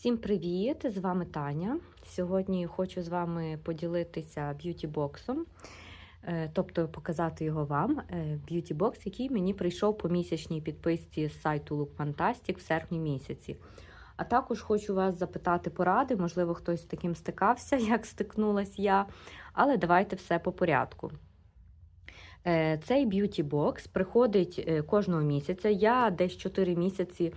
Всім привіт! З вами Таня. Сьогодні хочу з вами поділитися б'юті-боксом, е, тобто показати його вам. Б'юті-бокс, який мені прийшов по місячній підписці з сайту Look Fantastic в серпні місяці. А також хочу вас запитати поради, можливо, хтось з таким стикався, як стикнулась я. Але давайте все по порядку. Е, Цей б'юті-бокс приходить е, кожного місяця. Я десь 4 місяці е,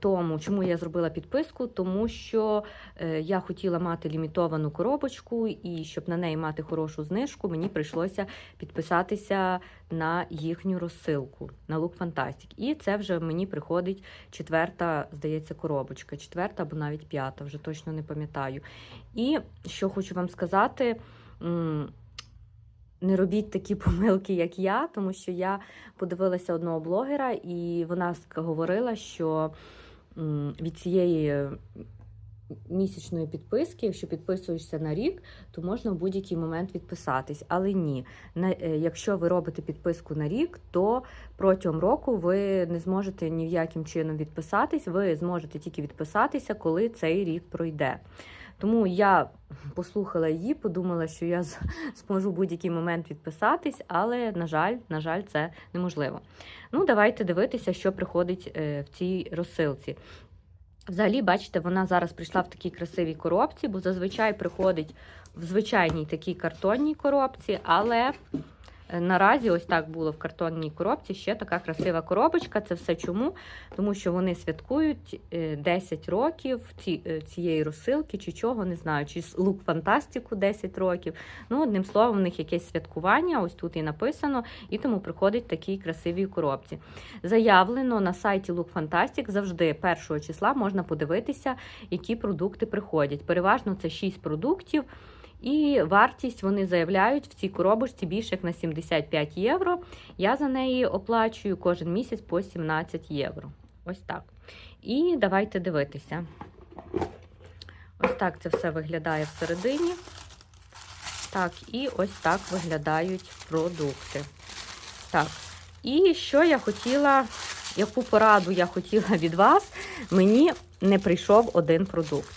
тому, чому я зробила підписку, тому що е, я хотіла мати лімітовану коробочку, і щоб на неї мати хорошу знижку, мені прийшлося підписатися на їхню розсилку на Look Fantastic. І це вже мені приходить четверта, здається, коробочка, четверта або навіть п'ята, вже точно не пам'ятаю. І що хочу вам сказати. Не робіть такі помилки, як я, тому що я подивилася одного блогера, і вона говорила, що від цієї місячної підписки, якщо підписуєшся на рік, то можна в будь-який момент відписатись. Але ні, е, якщо ви робите підписку на рік, то протягом року ви не зможете ні в яким чином відписатись. Ви зможете тільки відписатися, коли цей рік пройде. Тому я послухала її, подумала, що я зможу в будь-який момент відписатись, але, на жаль, на жаль, це неможливо. Ну, давайте дивитися, що приходить е, в цій розсилці. Взагалі, бачите, вона зараз прийшла в такій красивій коробці, бо зазвичай приходить в звичайній такій картонній коробці, але наразі ось так було в картонній коробці. Ще така красива коробочка. Це все чому? Тому що вони святкують е, 10 років ці- е, цієї розсилки, чи чого, не знаю, чи лук фантастику 10 років. Ну, одним словом, в них якесь святкування, ось тут і написано, і тому приходить такій красивій коробці. Заявлено на сайті Look Fantastic завжди 1 числа можна подивитися, які продукти приходять. Переважно це 6 продуктів. І вартість вони заявляють в цій коробочці більше як на 75 євро. Я за неї оплачую кожен місяць по 17 євро. Ось так. І давайте дивитися. Ось так це все виглядає всередині. Так, і ось так виглядають продукти. Так, і що я хотіла, яку пораду я хотіла від вас, мені не прийшов один продукт.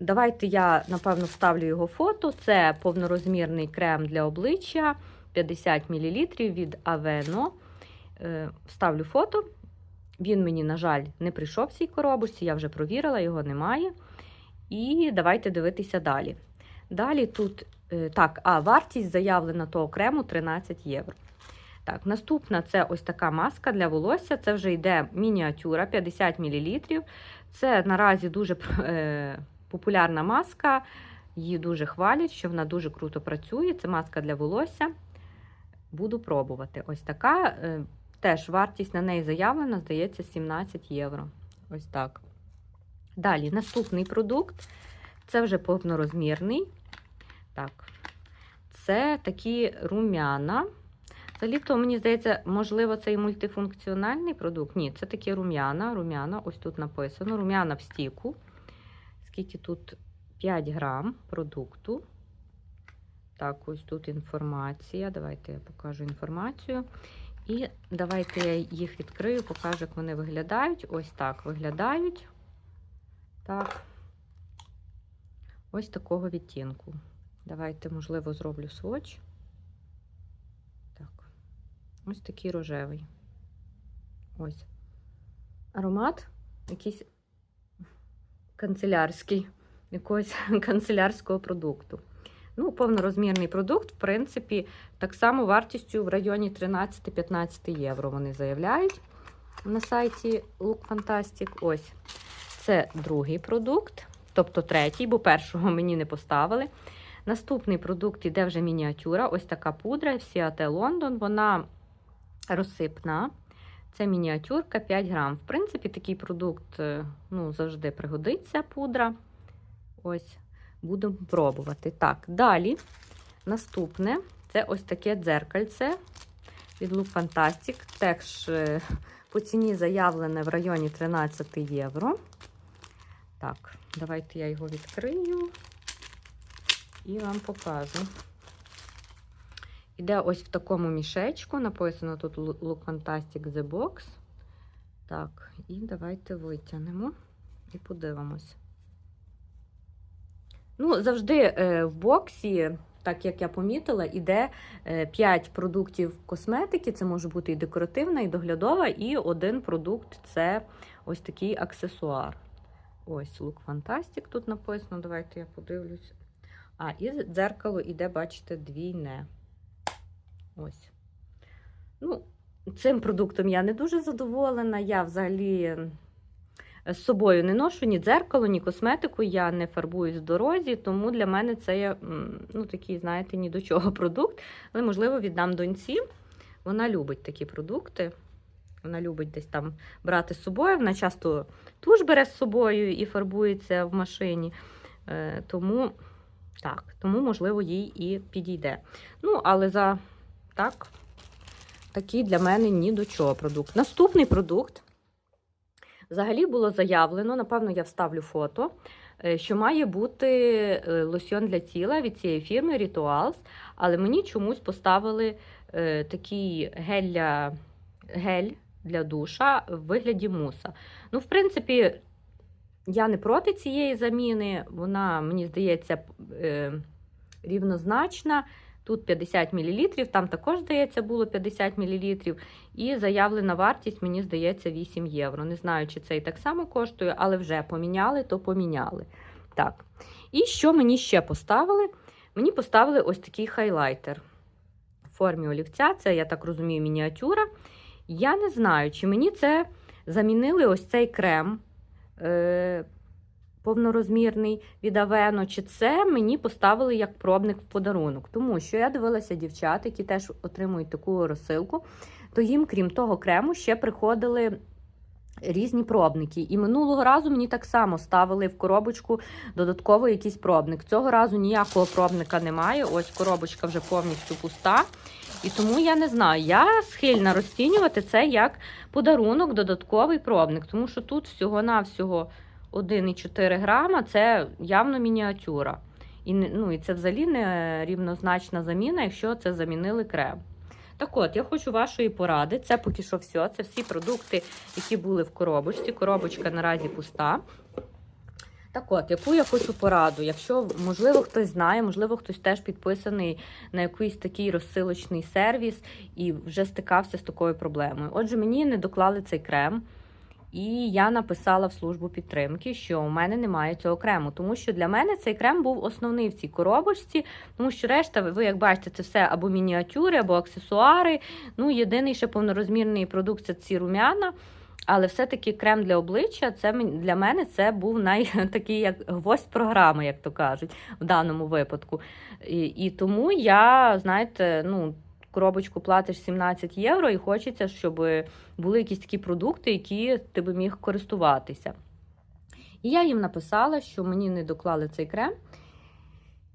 Давайте я, напевно, вставлю його фото. Це повнорозмірний крем для обличчя 50 мл від Aveno. Е, вставлю фото. Він мені, на жаль, не прийшов в цій коробочці, я вже провірила, його немає. І давайте дивитися далі. Далі тут, е, так, а вартість заявлена того крему 13 євро. Так, наступна це ось така маска для волосся. Це вже йде мініатюра 50 мл. Це наразі дуже е, популярна маска. Її дуже хвалять, що вона дуже круто працює. Це маска для волосся. Буду пробувати. Ось така. Е, теж вартість на неї заявлена, здається, 17 євро. Ось так. Далі, наступний продукт. Це вже повнорозмірний. Так, це такі рум'яна. Взагалі-то, мені здається, можливо, це і мультифункціональний продукт. Ні, це такі рум'яна. Рум'яна, ось тут написано. Рум'яна в стіку. Скільки тут 5 грам продукту. Так, ось тут інформація. Давайте я покажу інформацію. І давайте я їх відкрию, покажу, як вони виглядають. Ось так виглядають. Так. Ось такого відтінку. Давайте, можливо, зроблю сводч. Так. Ось такий рожевий. Ось. Аромат якийсь канцелярський, якогось канцелярського продукту. Ну, повнорозмірний продукт, в принципі, так само вартістю в районі 13-15 євро вони заявляють на сайті Look Fantastic. Ось. Це другий продукт, тобто третій, бо першого мені не поставили. Наступний продукт іде вже мініатюра. Ось така пудра Ciate London. Вона розсипна. Це мініатюрка 5 грам. В принципі, такий продукт е, ну, завжди пригодиться пудра. Ось, будемо пробувати. Так, далі. Наступне це ось таке дзеркальце від Look Fantastic. Теж е, по ціні заявлене в районі 13 євро. Так, давайте я його відкрию і вам покажу. Іде ось в такому мішечку. Написано тут Look Fantastic The Box. Так, і давайте витягнемо. і подивимось. Ну, завжди е, в боксі, так як я помітила, іде 5 продуктів косметики. Це може бути і декоративна, і доглядова, і один продукт це ось такий аксесуар. Ось Look Fantastic тут написано. Давайте я подивлюсь. А, і дзеркало іде, бачите, двійне. Ось. Ну, цим продуктом я не дуже задоволена. Я взагалі з собою не ношу ні дзеркало, ні косметику. Я не фарбуюсь в дорозі, тому для мене це є, ну, такий, знаєте, ні до чого продукт. Але, можливо, віддам доньці. Вона любить такі продукти. Вона любить десь там брати з собою. Вона часто туш бере з собою і фарбується в машині. Е, тому, так, тому, можливо, їй і підійде. Ну, але за так, такий для мене ні до чого продукт. Наступний продукт. Взагалі було заявлено, напевно, я вставлю фото, е, що має бути е, лосьон для тіла від цієї фірми Rituals, але мені чомусь поставили е, такий гель для, гель для душа в вигляді муса. Ну, в принципі, я не проти цієї заміни, вона, мені здається, рівнозначна. Тут 50 мл, там також, здається, було 50 мл. І заявлена вартість, мені здається, 8 євро. Не знаю, чи це і так само коштує, але вже поміняли, то поміняли. Так. І що мені ще поставили? Мені поставили ось такий хайлайтер в формі олівця. Це, я так розумію, мініатюра. Я не знаю, чи мені це замінили ось цей крем. Повнорозмірний від Авено, чи це мені поставили як пробник в подарунок. Тому що я дивилася дівчат, які теж отримують таку розсилку, то їм, крім того крему, ще приходили. Різні пробники. І минулого разу мені так само ставили в коробочку додатково якийсь пробник. Цього разу ніякого пробника немає. Ось коробочка вже повністю пуста. І тому я не знаю. Я схильна розцінювати це як подарунок, додатковий пробник, тому що тут всього-навсього 1,4 грама це явно мініатюра. І ну, і це взагалі не рівнозначна заміна, якщо це замінили крем. Так от, я хочу вашої поради. Це поки що все. Це всі продукти, які були в коробочці. Коробочка наразі пуста. Так от, яку я хочу пораду? Якщо, можливо, хтось знає, можливо, хтось теж підписаний на якийсь такий розсилочний сервіс і вже стикався з такою проблемою. Отже, мені не доклали цей крем. І я написала в службу підтримки, що у мене немає цього крему, тому що для мене цей крем був основний в цій коробочці, тому що решта, ви як бачите, це все або мініатюри, або аксесуари. Ну, єдиний ще повнорозмірний продукт це ці рум'яна. Але все-таки крем для обличчя це для мене це був най такий як гвоздь програми, як то кажуть, в даному випадку. І, і тому я, знаєте, ну коробочку платиш 17 євро, і хочеться, щоб були якісь такі продукти, які ти би міг користуватися. І я їм написала, що мені не доклали цей крем.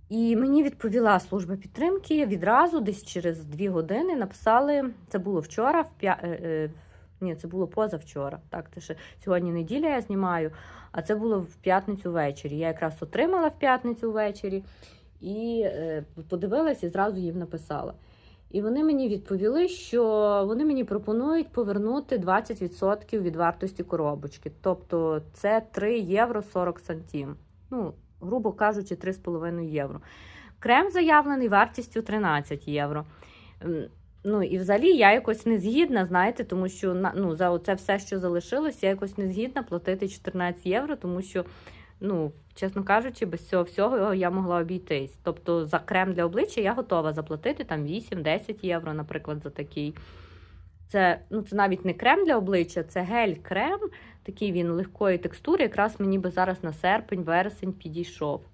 І мені відповіла служба підтримки відразу, десь через 2 години написали, це було вчора, в п'я... Е, е, ні, це було позавчора. Так, це ще сьогодні неділя я знімаю, а це було в п'ятницю ввечері. Я якраз отримала в п'ятницю ввечері і е, подивилася і зразу їм написала. І вони мені відповіли, що вони мені пропонують повернути 20% від вартості коробочки. Тобто це 3 євро 40 сантім. Ну, грубо кажучи, 3,5 євро. Крем заявлений вартістю 13 євро. Ну і взагалі я якось не згідна, знаєте, тому що ну, за це все, що залишилось, я якось не згідна платити 14 євро, тому що ну, чесно кажучи, без цього всього я могла обійтись. Тобто за крем для обличчя я готова заплатити там 8-10 євро, наприклад, за такий. Це ну, це навіть не крем для обличчя, це гель-крем, такий він легкої текстури. Якраз мені би зараз на серпень, вересень підійшов.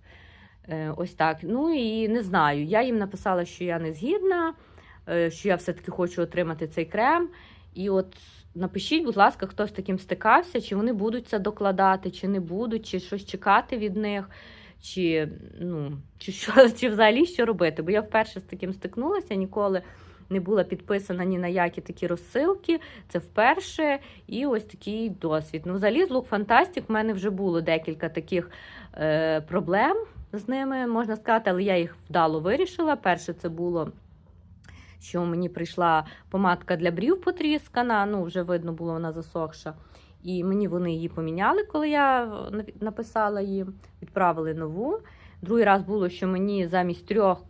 Е, Ось так. Ну і не знаю. Я їм написала, що я не згідна, е, що я все-таки хочу отримати цей крем. І от Напишіть, будь ласка, хто з таким стикався, чи вони будуть це докладати, чи не будуть, чи щось чекати від них, чи ну, чи, що, чи взагалі що робити. Бо я вперше з таким стикнулася, ніколи не була підписана ні на які такі розсилки. Це вперше і ось такий досвід. Ну, взагалі, з Look Fantastic в мене вже було декілька таких е, проблем з ними, можна сказати, але я їх вдало вирішила. Перше, це було що мені прийшла помадка для брів потріскана, ну, вже видно було, вона засохша. І мені вони її поміняли, коли я е, написала їм, відправили нову. Другий раз було, що мені замість трьох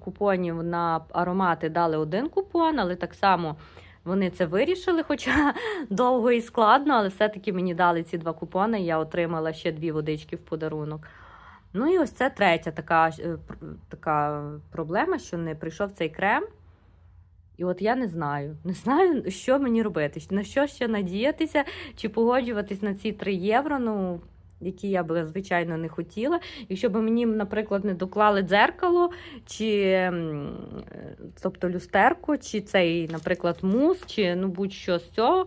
купонів на аромати дали один купон, але так само вони це вирішили, хоча довго і складно, але все-таки мені дали ці два купони, я отримала ще дві водички в подарунок. Ну і ось це третя така, е, така проблема, що не прийшов цей крем. І от я не знаю, не знаю, що мені робити, на що ще надіятися, чи погоджуватись на ці 3 євро, ну, які я би, звичайно, не хотіла. Якщо б мені, наприклад, не доклали дзеркало, чи тобто люстерку, чи цей, наприклад, мус, чи ну, будь-що з цього,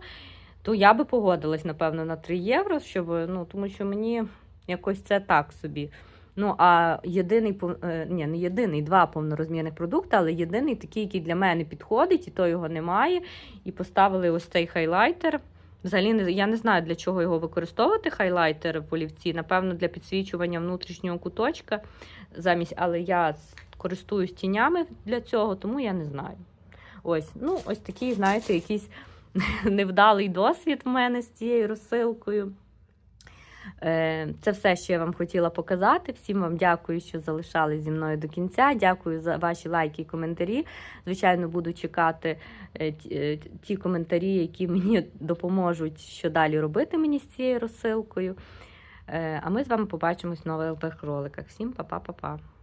то я би погодилась, напевно, на 3 євро, щоб, ну, тому що мені якось це так собі. Ну, а єдиний е, ні, не єдиний, два повнорозмірних продукти, але єдиний такий, який для мене підходить, і то його немає. І поставили ось цей хайлайтер. Взагалі, я не знаю, для чого його використовувати, хайлайтер в олівці. Напевно, для підсвічування внутрішнього куточка замість, але я користуюсь тінями для цього, тому я не знаю. Ось, ну, ось такий, знаєте, якийсь невдалий досвід в мене з цією розсилкою. Е, Це все, що я вам хотіла показати. Всім вам дякую, що залишались зі мною до кінця. Дякую за ваші лайки і коментарі. Звичайно, буду чекати е, ті- е, коментарі, які мені допоможуть, що далі робити мені з цією розсилкою. А ми з вами побачимось в нових роликах. Всім па-па-па-па.